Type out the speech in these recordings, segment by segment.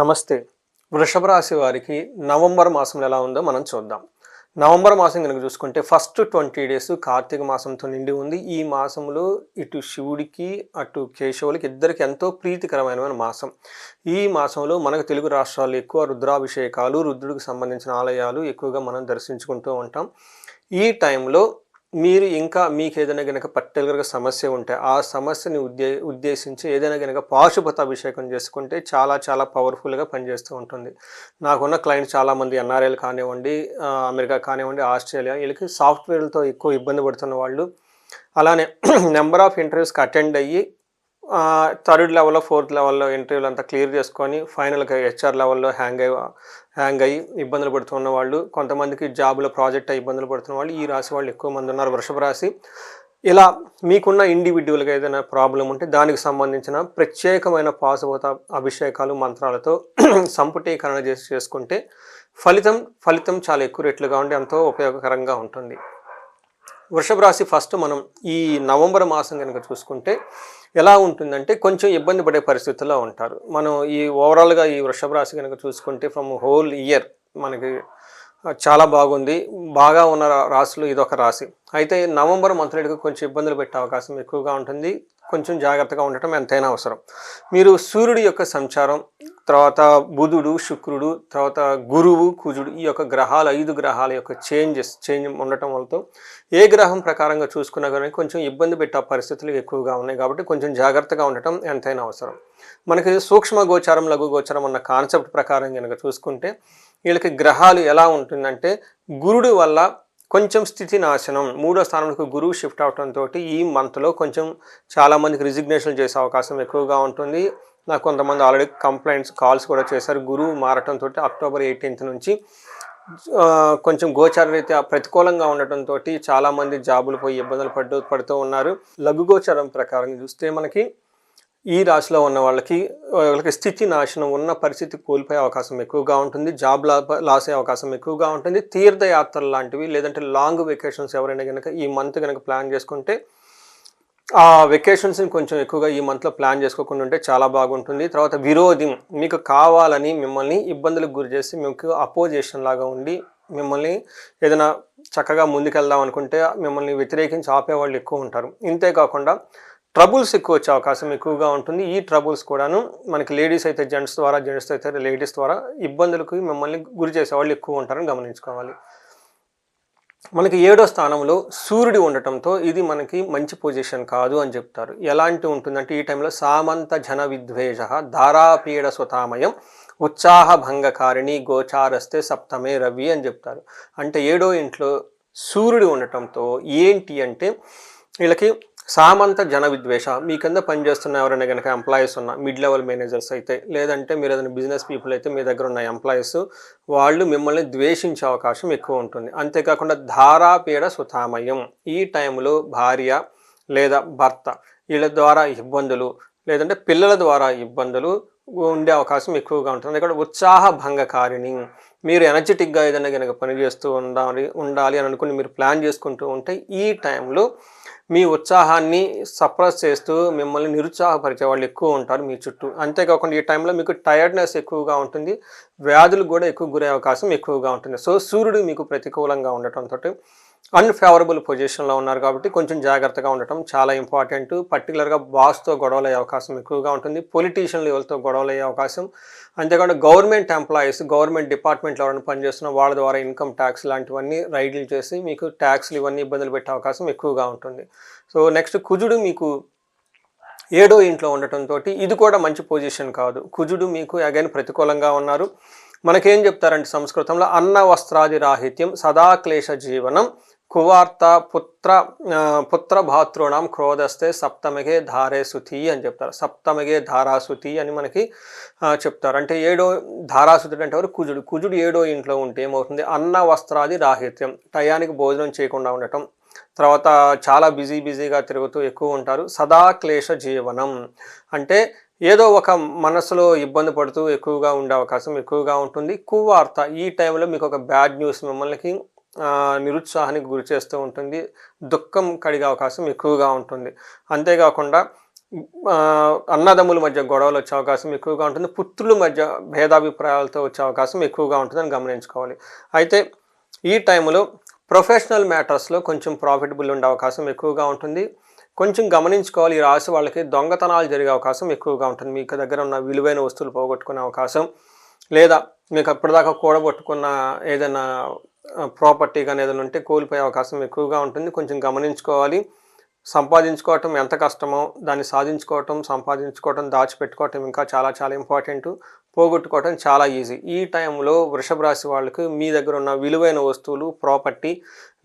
నమస్తే. వృషభ రాశి వారికి నవంబర్ మాసంలో ఎలా ఉందో మనం చూద్దాం. నవంబర్ మాసం కనుక చూసుకుంటే ఫస్ట్ ట్వంటీ డేస్ కార్తీక మాసంతో నిండి ఉంది. ఈ మాసంలో ఇటు శివుడికి అటు కేశవులకి ఇద్దరికి ఎంతో ప్రీతికరమైన మాసం. ఈ మాసంలో మనకు తెలుగు రాష్ట్రాల్లో ఎక్కువ రుద్రాభిషేకాలు రుద్రుడికి సంబంధించిన ఆలయాలు ఎక్కువగా మనం దర్శించుకుంటూ ఉంటాం. ఈ టైంలో మీరు ఇంకా మీకు ఏదైనా కనుక పర్టికులర్గా సమస్య ఉంటే ఆ సమస్యని ఉద్దే ఉద్దేశించి ఏదైనా కనుక పాశుపత అభిషేకం చేసుకుంటే చాలా చాలా పవర్ఫుల్గా పనిచేస్తూ ఉంటుంది. నాకున్న క్లయింట్ చాలామంది ఎన్ఆర్ఐలు కానివ్వండి అమెరికా కానివ్వండి ఆస్ట్రేలియా వీళ్ళకి సాఫ్ట్వేర్లతో ఎక్కువ ఇబ్బంది పడుతున్న వాళ్ళు అలానే నెంబర్ ఆఫ్ ఇంటర్వ్యూస్కి అటెండ్ అయ్యి థర్డ్ లెవెల్లో ఫోర్త్ లెవెల్లో ఇంటర్వ్యూలు అంతా క్లియర్ చేసుకొని ఫైనల్గా హెచ్ఆర్ లెవెల్లో హ్యాంగ్ అయ్యి హ్యాంగ్ అయ్యి ఇబ్బందులు పడుతున్న వాళ్ళు కొంతమందికి జాబ్లో ప్రాజెక్ట్ అయ్యి ఇబ్బందులు పడుతున్న వాళ్ళు ఈ రాశి వాళ్ళు ఎక్కువ మంది ఉన్నారు వృషభ రాశి. ఇలా మీకున్న ఇండివిజువల్గా ఏదైనా ప్రాబ్లం ఉంటే దానికి సంబంధించిన ప్రత్యేకమైన పాశుభూత అభిషేకాలు మంత్రాలతో సంపుటీకరణ చేసి చేసుకుంటే ఫలితం ఫలితం చాలా ఎక్కువ రెట్లుగా ఉండి ఎంతో ఉపయోగకరంగా ఉంటుంది. వృషభ రాశి ఫస్ట్ మనం ఈ నవంబర్ మాసం కనుక చూసుకుంటే ఎలా ఉంటుందంటే కొంచెం ఇబ్బంది పడే పరిస్థితుల్లో ఉంటారు. మనం ఈ ఓవరాల్గా ఈ వృషభ రాశి కనుక చూసుకుంటే ఫ్రమ్ హోల్ ఇయర్ మనకి చాలా బాగుంది. బాగా ఉన్న రాశులు ఇదొక రాశి. అయితే నవంబర్ మంత్రుడికి కొంచెం ఇబ్బందులు పెట్టే అవకాశం ఎక్కువగా ఉంటుంది. కొంచెం జాగ్రత్తగా ఉండటం ఎంతైనా అవసరం. మీరు సూర్యుడి యొక్క సంచారం తర్వాత బుధుడు శుక్రుడు తర్వాత గురువు కుజుడు ఈ యొక్క గ్రహాలు ఐదు గ్రహాల యొక్క చేంజెస్ చేంజ్ ఉండటం వల్ల ఏ గ్రహం ప్రకారంగా చూసుకున్నా కానీ కొంచెం ఇబ్బంది పెట్టే పరిస్థితులు ఎక్కువగా ఉన్నాయి కాబట్టి కొంచెం జాగ్రత్తగా ఉండటం ఎంతైనా అవసరం. మనకి సూక్ష్మ గోచారం లఘు గోచారం అన్న కాన్సెప్ట్ ప్రకారం కనుక చూసుకుంటే వీళ్ళకి గ్రహాలు ఎలా ఉంటుందంటే గురుడు వల్ల కొంచెం స్థితి నాశనం మూడో స్థానంలో గురువు షిఫ్ట్ అవడంతో ఈ మంత్లో కొంచెం చాలామందికి రిజిగ్నేషన్ చేసే అవకాశం ఎక్కువగా ఉంటుంది. నాకు కొంతమంది ఆల్రెడీ కంప్లైంట్స్ కాల్స్ కూడా చేశారు. గురువు మారటంతో అక్టోబర్ ఎయిటీన్త్ నుంచి కొంచెం గోచార రీత్యా ప్రతికూలంగా ఉండటంతో చాలామంది జాబులు పోయి ఇబ్బందులు పడుతూ పడుతూ ఉన్నారు. లఘు గోచారం ప్రకారం చూస్తే మనకి ఈ రాశిలో ఉన్న వాళ్ళకి వాళ్ళకి స్థితి నాశనం ఉన్న పరిస్థితి కోల్పోయే అవకాశం ఎక్కువగా ఉంటుంది. జాబ్ లాస్ అయ్యే అవకాశం ఎక్కువగా ఉంటుంది. తీర్థయాత్రలు లాంటివి లేదంటే లాంగ్ వెకేషన్స్ ఎవరైనా కనుక ఈ మంత్ కనుక ప్లాన్ చేసుకుంటే ఆ వెకేషన్స్ని కొంచెం ఎక్కువగా ఈ మంత్లో ప్లాన్ చేసుకోకుండా ఉంటే చాలా బాగుంటుంది. తర్వాత విరోధి మీకు కావాలని మిమ్మల్ని ఇబ్బందులకు గురి చేసి మీకు అపోజిషన్ లాగా ఉండి మిమ్మల్ని ఏదైనా చక్కగా ముందుకెళ్దాం అనుకుంటే మిమ్మల్ని వ్యతిరేకించి ఆపేవాళ్ళు ఎక్కువ ఉంటారు. ఇంతే కాకుండా ట్రబుల్స్ ఎక్కువ వచ్చే అవకాశం ఎక్కువగా ఉంటుంది. ఈ ట్రబుల్స్ కూడాను మనకి లేడీస్ అయితే జెంట్స్ ద్వారా జెంట్స్ అయితే లేడీస్ ద్వారా ఇబ్బందులకు మిమ్మల్ని గురి చేసేవాళ్ళు ఎక్కువ ఉంటారని గమనించుకోవాలి. మనకి ఏడో స్థానంలో సూర్యుడు ఉండటంతో ఇది మనకి మంచి పొజిషన్ కాదు అని చెప్తారు. ఎలాంటి ఉంటుందంటే ఈ టైంలో సామంత జన విద్వేష ధారాపీడ స్వతామయం ఉత్సాహ భంగకారిణి గోచారస్తే సప్తమే రవి అని చెప్తారు. అంటే ఏడో ఇంట్లో సూర్యుడు ఉండటంతో ఏంటి అంటే వీళ్ళకి సామంత జన విద్వేష. మీ కింద పనిచేస్తున్న ఎవరైనా కనుక ఎంప్లాయీస్ ఉన్న మిడ్ లెవెల్ మేనేజర్స్ అయితే లేదంటే మీరు ఏదైనా బిజినెస్ పీపుల్ అయితే మీ దగ్గర ఉన్న ఎంప్లాయీస్ వాళ్ళు మిమ్మల్ని ద్వేషించే అవకాశం ఎక్కువ ఉంటుంది. అంతేకాకుండా ధారాపీడ సుతామయం. ఈ టైంలో భార్య లేదా భర్త వీళ్ళ ద్వారా ఇబ్బందులు లేదంటే పిల్లల ద్వారా ఇబ్బందులు ఉండే అవకాశం ఎక్కువగా ఉంటుంది. ఇక్కడ ఉత్సాహ భంగకారిణి మీరు ఎనర్జెటిక్గా ఏదైనా కనుక పని చేస్తూ ఉండాలి ఉండాలి అని అనుకుని మీరు ప్లాన్ చేసుకుంటూ ఉంటే ఈ టైంలో మీ ఉత్సాహాన్ని సప్రెస్ చేస్తూ మిమ్మల్ని నిరుత్సాహపరిచే వాళ్ళు ఎక్కువ ఉంటారు మీ చుట్టూ. అంతేకాకుండా ఈ టైంలో మీకు టైర్డ్నెస్ ఎక్కువగా ఉంటుంది వ్యాధులు కూడా ఎక్కువ గురే అవకాశం ఎక్కువగా ఉంటుంది. సో సూర్యుడు మీకు ప్రతికూలంగా ఉండటంతో అన్ఫేవరబుల్ పొజిషన్లో ఉన్నారు కాబట్టి కొంచెం జాగ్రత్తగా ఉండటం చాలా ఇంపార్టెంట్ పర్టికులర్గా బాస్తో గొడవలు అయ్యే అవకాశం ఎక్కువగా ఉంటుంది. పొలిటీషియన్ లెవెల్తో గొడవలు అయ్యే అవకాశం. అంతేకాకుండా గవర్నమెంట్ ఎంప్లాయీస్ గవర్నమెంట్ డిపార్ట్మెంట్లో ఎవరైనా పనిచేస్తున్న వాళ్ళ ద్వారా ఇన్కమ్ ట్యాక్స్ లాంటివన్నీ రైడ్లు చేసి మీకు ట్యాక్స్లు ఇవన్నీ ఇబ్బందులు పెట్టే అవకాశం ఎక్కువగా ఉంటుంది. సో నెక్స్ట్ కుజుడు మీకు ఏడో ఇంట్లో ఉండటంతో ఇది కూడా మంచి పొజిషన్ కాదు. కుజుడు మీకు అగైన్ ప్రతికూలంగా ఉన్నారు. మనకేం చెప్తారంటే సంస్కృతంలో అన్న వస్త్రాది రాహిత్యం సదాక్లేశ జీవనం కువార్త పుత్ర పుత్ర భాతృణం క్రోధస్తే సప్తమగే ధారే సుతి అని చెప్తారు. సప్తమగే ధారాసుతి అని మనకి చెప్తారు. అంటే ఏడో ధారాసుతి అంటే ఎవరు? కుజుడు. కుజుడు ఏడో ఇంట్లో ఉంటే ఏమవుతుంది? అన్న వస్త్రాది రాహిత్యం టయానికి భోజనం చేయకుండా ఉండటం. తర్వాత చాలా బిజీ బిజీగా తిరుగుతూ ఎక్కువ ఉంటారు. సదా క్లేశ జీవనం. అంటే ఏదో ఒక మనసులో ఇబ్బంది పడుతూ ఎక్కువగా ఉండే అవకాశం ఎక్కువగా ఉంటుంది. కువార్త ఈ టైంలో మీకు ఒక బ్యాడ్ న్యూస్. మిమ్మల్ని నిరుత్సాహానికి గురి చేస్తూ ఉంటుంది. దుఃఖం కడిగే అవకాశం ఎక్కువగా ఉంటుంది. అంతేకాకుండా అన్నదమ్ముల మధ్య గొడవలు వచ్చే అవకాశం ఎక్కువగా ఉంటుంది. పుత్రుల మధ్య భేదాభిప్రాయాలతో వచ్చే అవకాశం ఎక్కువగా ఉంటుందని గమనించుకోవాలి. అయితే ఈ టైంలో ప్రొఫెషనల్ మ్యాటర్స్లో కొంచెం ప్రాఫిటబుల్ ఉండే అవకాశం ఎక్కువగా ఉంటుంది. కొంచెం గమనించుకోవాలి. ఈ రాశి వాళ్ళకి దొంగతనాలు జరిగే అవకాశం ఎక్కువగా ఉంటుంది. మీకు దగ్గర ఉన్న విలువైన వస్తువులు పోగొట్టుకునే అవకాశం లేదా మీకు అప్పటిదాకా కూడగొట్టుకున్న ఏదైనా ప్రాపర్టీ కానీ ఏదైనా ఉంటే కోల్పోయే అవకాశం ఎక్కువగా ఉంటుంది. కొంచెం గమనించుకోవాలి. సంపాదించుకోవటం ఎంత కష్టమో దాన్ని సాధించుకోవటం సంపాదించుకోవటం దాచిపెట్టుకోవటం ఇంకా చాలా చాలా ఇంపార్టెంట్ పోగొట్టుకోవటం చాలా ఈజీ ఈ టైంలో వృషభ రాశి వాళ్ళకి మీ దగ్గర ఉన్న విలువైన వస్తువులు ప్రాపర్టీ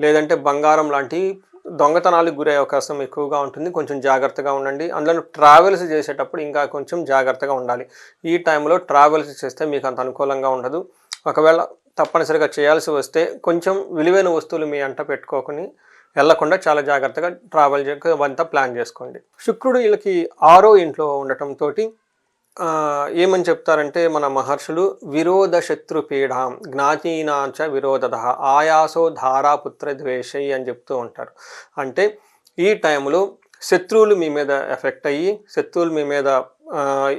లేదంటే బంగారం లాంటి దొంగతనాలకు గురయ్యే అవకాశం ఎక్కువగా ఉంటుంది. కొంచెం జాగ్రత్తగా ఉండండి. అందులో ట్రావెల్స్ చేసేటప్పుడు ఇంకా కొంచెం జాగ్రత్తగా ఉండాలి. ఈ టైంలో ట్రావెల్స్ చేస్తే మీకు అంత అనుకూలంగా ఉండదు. ఒకవేళ తప్పనిసరిగా చేయాల్సి వస్తే కొంచెం విలువైన వస్తువులు మీ అంట పెట్టుకోకుని వెళ్ళకుండా చాలా జాగ్రత్తగా ట్రావెల్ చేయకంతా ప్లాన్ చేసుకోండి. శుక్రుడు వీళ్ళకి ఆరో ఇంట్లో ఉండటంతో ఏమని చెప్తారంటే మన మహర్షులు విరోధ శత్రు పీడాం జ్ఞాతీనాచ విరోధద ఆయాసో ధారాపుత్ర ద్వేషై అని చెప్తూ ఉంటారు. అంటే ఈ టైంలో శత్రువులు మీ మీద ఎఫెక్ట్ అయ్యి శత్రువులు మీ మీద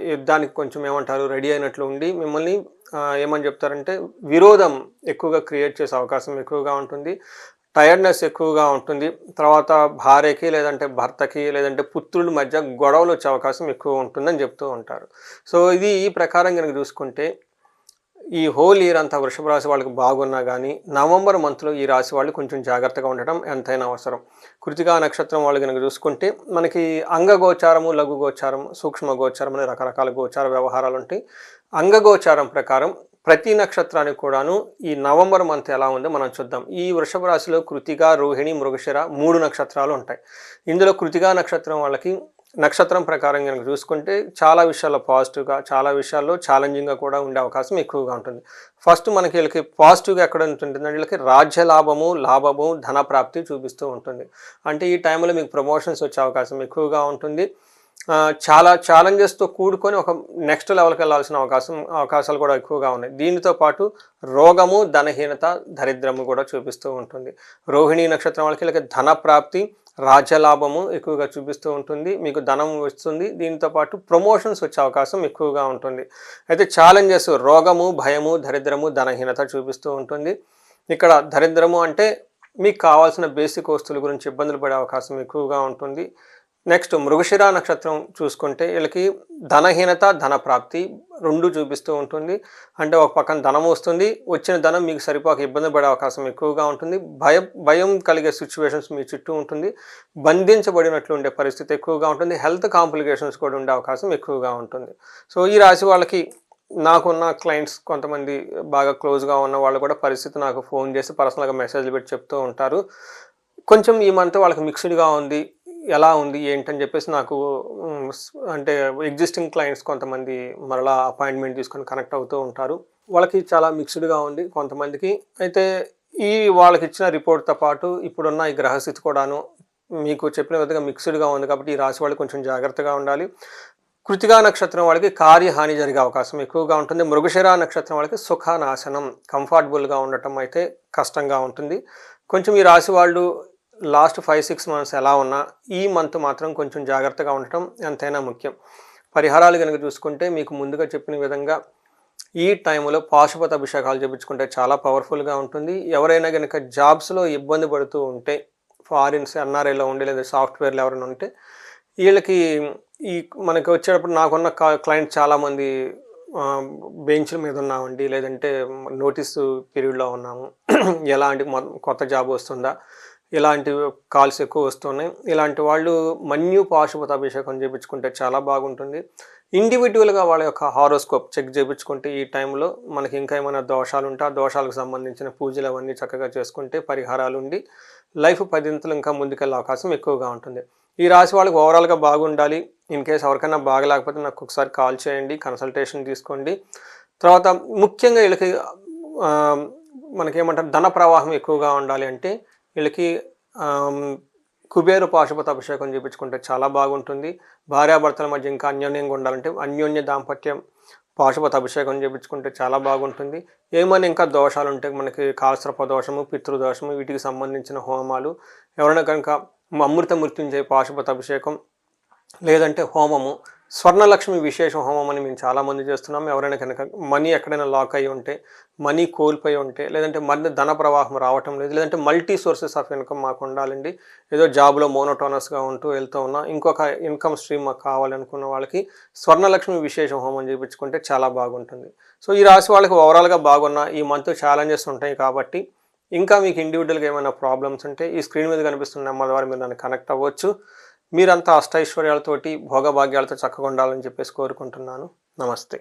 యుద్ధానికి కొంచెం ఏమంటారు రెడీ అయినట్లు ఉండి మిమ్మల్ని ఏమని చెప్తారంటే విరోధం ఎక్కువగా క్రియేట్ చేసే అవకాశం ఎక్కువగా ఉంటుంది. టైర్డ్నెస్ ఎక్కువగా ఉంటుంది. తర్వాత భార్యకి లేదంటే భర్తకి లేదంటే పుత్రుల మధ్య గొడవలు వచ్చే అవకాశం ఎక్కువ ఉంటుందని చెప్తూ ఉంటారు. సో ఇది ఈ ప్రకారం కనుక చూసుకుంటే ఈ హోల్ ఇయర్ అంతా వృషభ రాశి వాళ్ళకి బాగున్నా కానీ నవంబర్ మంత్లో ఈ రాశి వాళ్ళు కొంచెం జాగ్రత్తగా ఉండటం ఎంతైనా అవసరం. కృతికా నక్షత్రం వాళ్ళు కనుక చూసుకుంటే మనకి అంగగోచారము లఘు గోచారం సూక్ష్మ గోచారం అనే రకరకాల గోచార వ్యవహారాలు ఉంటాయి. అంగగోచారం ప్రకారం ప్రతి నక్షత్రానికి కూడాను ఈ నవంబర్ మంత్ ఎలా ఉందో మనం చూద్దాం. ఈ వృషభ రాశిలో కృతిక రోహిణి మృగశిర మూడు నక్షత్రాలు ఉంటాయి. ఇందులో కృతికా నక్షత్రం వాళ్ళకి నక్షత్రం ప్రకారం కనుక చూసుకుంటే చాలా విషయాల్లో పాజిటివ్గా చాలా విషయాల్లో ఛాలెంజింగ్గా కూడా ఉండే అవకాశం ఎక్కువగా ఉంటుంది. ఫస్ట్ మనకి వీళ్ళకి పాజిటివ్గా ఎక్కడ ఉంటుందంటే వీళ్ళకి రాజ్య లాభము లాభము ధన ప్రాప్తి చూపిస్తూ ఉంటుంది. అంటే ఈ టైంలో మీకు ప్రమోషన్స్ వచ్చే అవకాశం ఎక్కువగా ఉంటుంది. చాలా ఛాలెంజెస్తో కూడుకొని ఒక నెక్స్ట్ లెవెల్కి వెళ్ళాల్సిన అవకాశం అవకాశాలు కూడా ఎక్కువగా ఉన్నాయి. దీనితో పాటు రోగము ధనహీనత దరిద్రము కూడా చూపిస్తూ ఉంటుంది. రోహిణి నక్షత్రం వాళ్ళకి వీళ్ళకి ధన ప్రాప్తి రాజ్యలాభము ఎక్కువగా చూపిస్తూ ఉంటుంది మీకు ధనం వస్తుంది దీంతో పాటు ప్రమోషన్స్ వచ్చే అవకాశం ఎక్కువగా ఉంటుంది. అయితే ఛాలెంజెస్ రోగము భయము దరిద్రము ధనహీనత చూపిస్తూ ఉంటుంది. ఇక్కడ దరిద్రము అంటే మీకు కావాల్సిన బేసిక్ వస్తువుల గురించి ఇబ్బందులు పడే అవకాశం ఎక్కువగా ఉంటుంది. నెక్స్ట్ మృగశిర నక్షత్రం చూసుకుంటే వీళ్ళకి ధనహీనత ధన ప్రాప్తి రెండు చూపిస్తూ ఉంటుంది. అంటే ఒక పక్కన ధనం వస్తుంది. వచ్చిన ధనం మీకు సరిపోక ఇబ్బంది పడే అవకాశం ఎక్కువగా ఉంటుంది. భయం భయం కలిగే సిచ్యువేషన్స్ మీ చుట్టూ ఉంటుంది. బంధించబడినట్లు ఉండే పరిస్థితి ఎక్కువగా ఉంటుంది. హెల్త్ కాంప్లికేషన్స్ కూడా ఉండే అవకాశం ఎక్కువగా ఉంటుంది. సో ఈ రాశి వాళ్ళకి నాకున్న క్లయింట్స్ కొంతమంది బాగా క్లోజ్గా ఉన్న వాళ్ళు కూడా పరిస్థితి నాకు ఫోన్ చేసి పర్సనల్గా మెసేజ్లు పెట్టి చెప్తూ ఉంటారు. కొంచెం ఈ మంత్ వాళ్ళకి మిక్స్డ్గా ఉంది. ఎలా ఉంది ఏంటని చెప్పేసి నాకు అంటే ఎగ్జిస్టింగ్ క్లయింట్స్ కొంతమంది మరలా అపాయింట్మెంట్ తీసుకొని కనెక్ట్ అవుతూ ఉంటారు. వాళ్ళకి చాలా మిక్స్డ్గా ఉంది కొంతమందికి. అయితే ఈ వాళ్ళకి ఇచ్చిన రిపోర్ట్తో పాటు ఇప్పుడున్న ఈ గ్రహస్థితి కూడాను మీకు చెప్పిన విధంగా మిక్స్డ్గా ఉంది కాబట్టి ఈ రాశి వాళ్ళు కొంచెం జాగ్రత్తగా ఉండాలి. కృతిగా నక్షత్రం వాళ్ళకి కార్యహాని జరిగే అవకాశం ఎక్కువగా ఉంటుంది. మృగశిర నక్షత్రం వాళ్ళకి సుఖనాశనం కంఫర్టబుల్గా ఉండటం అయితే కష్టంగా ఉంటుంది. కొంచెం ఈ రాశి వాళ్ళు లాస్ట్ ఫైవ్ సిక్స్ మంత్స్ ఎలా ఉన్నా ఈ మంత్ మాత్రం కొంచెం జాగ్రత్తగా ఉండటం ఎంతైనా ముఖ్యం. పరిహారాలు కనుక చూసుకుంటే మీకు ముందుగా చెప్పిన విధంగా ఈ టైంలో పాశుపత అభిషేకాలు చేపించుకుంటే చాలా పవర్ఫుల్గా ఉంటుంది. ఎవరైనా కనుక జాబ్స్లో ఇబ్బంది పడుతూ ఉంటే ఫారిన్స్ ఎన్ఆర్ఐలో ఉండే లేదా సాఫ్ట్వేర్లు ఎవరైనా ఉంటే వీళ్ళకి ఈ మనకి వచ్చేటప్పుడు నాకున్న క్లయింట్ చాలామంది బెంచ్ల మీద ఉన్నామండి. లేదంటే నోటీసు పీరియడ్లో ఉన్నాము. ఎలాంటి మొ- కొత్త జాబ్ వస్తుందా? ఇలాంటి కాల్స్ ఎక్కువ వస్తున్నాయి. ఇలాంటి వాళ్ళు మన్యు పాశుపత అభిషేకం చేయించుకుంటే చాలా బాగుంటుంది. ఇండివిజువల్గా వాళ్ళ యొక్క హారోస్కోప్ చెక్ చేయించుకుంటే ఈ టైంలో మనకి ఇంకా ఏమైనా దోషాలు ఉంటే ఆ దోషాలకు సంబంధించిన పూజలు అవన్నీ చక్కగా చేసుకుంటే పరిహారాలు ఉండి లైఫ్ పదింతలు ఇంకా ముందుకెళ్ళే అవకాశం ఎక్కువగా ఉంటుంది. ఈ రాశి వాళ్ళకి ఓవరాల్గా బాగుండాలి. ఇన్ కేస్ ఎవరికైనా బాగలేకపోతే నాకు ఒకసారి కాల్ చేయండి కన్సల్టేషన్ తీసుకోండి. తర్వాత ముఖ్యంగా వీళ్ళకి మనకేమంటారు ధన ప్రవాహం ఎక్కువగా ఉండాలి అంటే వీళ్ళకి కుబేర కుబేరు పాశుపత అభిషేకం చూపించుకుంటే చాలా బాగుంటుంది. భార్యాభర్తల మధ్య ఇంకా అన్యోన్యంగా ఉండాలంటే అన్యోన్య దాంపత్యం పాశుపత అభిషేకం చేయించుకుంటే చాలా బాగుంటుంది. ఏమైనా ఇంకా దోషాలు ఉంటే మనకి కాలసర్ప దోషము పితృదోషము వీటికి సంబంధించిన హోమాలు. ఎవరైనా కనుక అమృత మృత్యుంజయ పాశుపత అభిషేకం లేదంటే హోమము స్వర్ణలక్ష్మి విశేష హోమం అని మేము చాలామంది చేస్తున్నాం. ఎవరైనా కనుక మనీ ఎక్కడైనా లాక్ అయి ఉంటే మనీ కోల్పోయి ఉంటే లేదంటే మళ్ళీ ధన ప్రవాహం రావటం లేదు లేదంటే మల్టీ సోర్సెస్ ఆఫ్ ఇన్కమ్ మాకు ఉండాలండి. ఏదో జాబ్లో మోనోటోనస్గా ఉంటూ వెళ్తూ ఉన్నా ఇంకొక ఇన్కమ్ స్ట్రీమ్ మాకు కావాలనుకున్న వాళ్ళకి స్వర్ణలక్ష్మి విశేష హోమం చేయించుకుంటే చాలా బాగుంటుంది. సో ఈ రాశి వాళ్ళకి ఓవరాల్గా బాగున్న ఈ మంత్ ఛాలెంజెస్ ఉంటాయి కాబట్టి ఇంకా మీకు ఇండివిజువల్గా ఏమైనా ప్రాబ్లమ్స్ ఉంటే ఈ స్క్రీన్ మీద కనిపిస్తున్న నెంబర్ ద్వారా మీరు నన్ను కనెక్ట్ అవ్వచ్చు. మీరంతా అష్టైశ్వర్యాలతోటి భోగభాగ్యాలతో చక్కగా ఉండాలని చెప్పేసి కోరుకుంటున్నాను. నమస్తే.